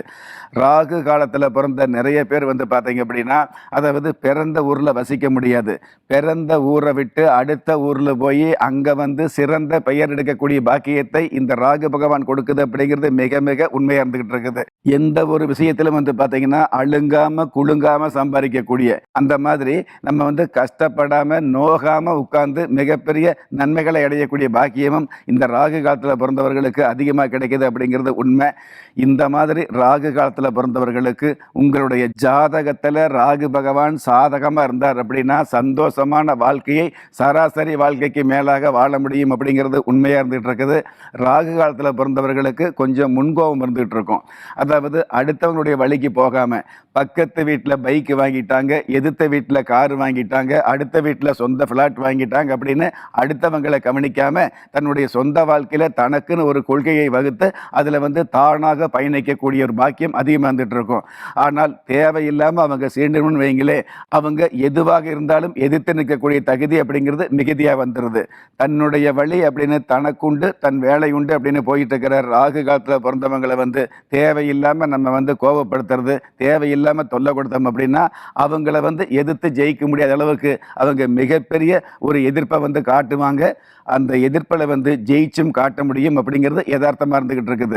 it. Rahu காலத்தில் பிறந்த நிறைய பேர் வந்து பார்த்தீங்க அப்படின்னா அதாவது பிறந்த ஊரில் வசிக்க முடியாது. பிறந்த ஊரை விட்டு அடுத்த ஊரில் போய் அங்கே வந்து சிறந்த பெயர் எடுக்கக்கூடிய பாக்கியத்தை இந்த ராகு பகவான் கொடுக்குது அப்படிங்கிறது மிக மிக உண்மையாக இருந்துகிட்டு இருக்குது. எந்த ஒரு விஷயத்திலும் வந்து பார்த்தீங்கன்னா அழுங்காமல் குழுங்காமல் சம்பாதிக்கக்கூடிய அந்த மாதிரி நம்ம வந்து கஷ்டப்படாமல் நோகாமல் உட்கார்ந்து மிகப்பெரிய நன்மைகளை அடையக்கூடிய பாக்கியமும் இந்த ராகு காலத்தில் பிறந்தவர்களுக்கு அதிகமாக கிடைக்கிது அப்படிங்கிறது உண்மை. இந்த மாதிரி ராகு காலத்தில் பிறந்தவர்களுக்கு உங்களுடைய ஜாதகத்தில் ராகு பகவான் சாதகமாக இருந்தார் அப்படின்னா சந்தோஷமான வாழ்க்கையை சராசரி வாழ்க்கைக்கு மேலாக வாழ முடியும் அப்படிங்கிறது உண்மையாக இருந்துகிட்டு இருக்குது. ராகு காலத்தில் பிறந்தவர்களுக்கு கொஞ்சம் முன்கோபம் இருந்துகிட்டு இருக்கும். அதாவது அடுத்தவங்களுடைய வழிக்கு போகாமல் பக்கத்து வீட்டில் பைக் வாங்கிட்டாங்க எதிர்த்த வீட்டில் கார் வாங்கிட்டாங்க அடுத்த வீட்டில் சொந்த ஃப்ளாட் வாங்கிட்டாங்க அப்படின்னு அடுத்தவங்களை கவனிக்காம தன்னுடைய சொந்த வாழ்க்கையில் தனக்குன்னு ஒரு கொள்கையை வகுத்து அதில் வந்து தானாக பயணிக்கக்கூடிய ஒரு பாக்கியம் அதிகமாக இருந்துட்டு இருக்கும். ஆனால் தேவையில்லாமல் அவங்க சீண்டணும்னு வைங்களே அவங்க எதுவாக இருந்தாலும் எதிர்த்து நிற்கக்கூடிய தகுதி அப்படிங்கிறது மிகுதியாக வந்துடுது தன்னுடைய வழி அப்படின்னு தனக்குண்டு தன் வேலை உண்டு அப்படின்னு போயிட்டு இருக்கிற ராகு காலத்தில் பிறந்தவங்களை வந்து தேவையில்லாமல் நம்ம வந்து கோபப்படுத்துறது தேவையில்லை இல்லாமல் தொல்லை கொடுத்தோம் அப்படின்னா அவங்கள வந்து எதிர்த்து ஜெயிக்க முடியாத அளவுக்கு அவங்க மிகப்பெரிய ஒரு எதிர்ப்பை வந்து காட்டுவாங்க. அந்த எதிர்ப்பில் வந்து ஜெயிச்சும் காட்ட முடியும் அப்படிங்கிறது யதார்த்தமாக இருந்துக்கிட்டு இருக்குது.